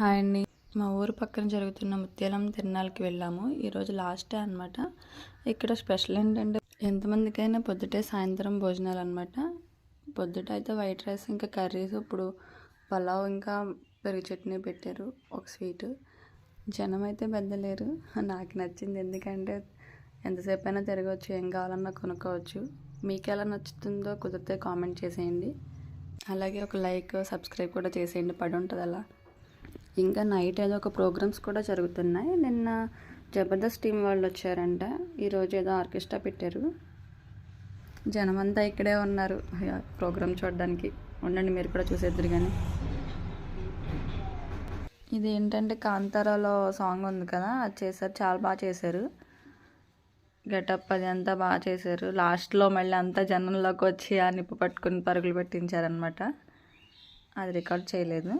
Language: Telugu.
హాయ్ అండి. మా ఊరు పక్కన జరుగుతున్న ముత్యాలం తిరునాళ్ళకి వెళ్ళాము. ఈరోజు లాస్ట్ డే అనమాట ఇక్కడ స్పెషల్ ఏంటంటే ఎంతమందికైనా పొద్దుటే సాయంత్రం భోజనాలు అనమాట పొద్దుట అయితే వైట్ రైస్ ఇంకా కర్రీస్ ఇప్పుడు పలావ్ ఇంకా పెరుగు చట్నీ పెట్టారు. ఒక స్వీట్ జనం అయితే పెద్ద లేరు. నాకు నచ్చింది ఎందుకంటే ఎంతసేపు అయినా తిరగవచ్చు ఏం కావాలన్నా కొనుక్కోవచ్చు. మీకు ఎలా నచ్చుతుందో కుదిరితే కామెంట్ చేసేయండి. అలాగే ఒక లైక్ సబ్స్క్రైబ్ కూడా చేసేయండి. పడి ఉంటుంది అలా ఇంకా నైట్ ఏదో ఒక ప్రోగ్రామ్స్ కూడా జరుగుతున్నాయి. నిన్న జబర్దస్త్ టీం వాళ్ళు వచ్చారంట. ఈరోజు ఏదో ఆర్కెస్ట్రా పెట్టారు. జనమంతా ఇక్కడే ఉన్నారు. ప్రోగ్రామ్ చూడడానికి. ఉండండి మీరు కూడా చూసేద్దరు కానీ. ఇది ఏంటంటే కాంతారాలో సాంగ్ ఉంది కదా అది చేశారు. చాలా బాగా చేశారు. గెటప్ అది అంతా బాగా చేశారు. లాస్ట్లో మళ్ళీ అంతా జనంలోకి వచ్చి ఆ నిప్పు పట్టుకుని పరుగులు పెట్టించారనమాట అది రికార్డ్ చేయలేదు.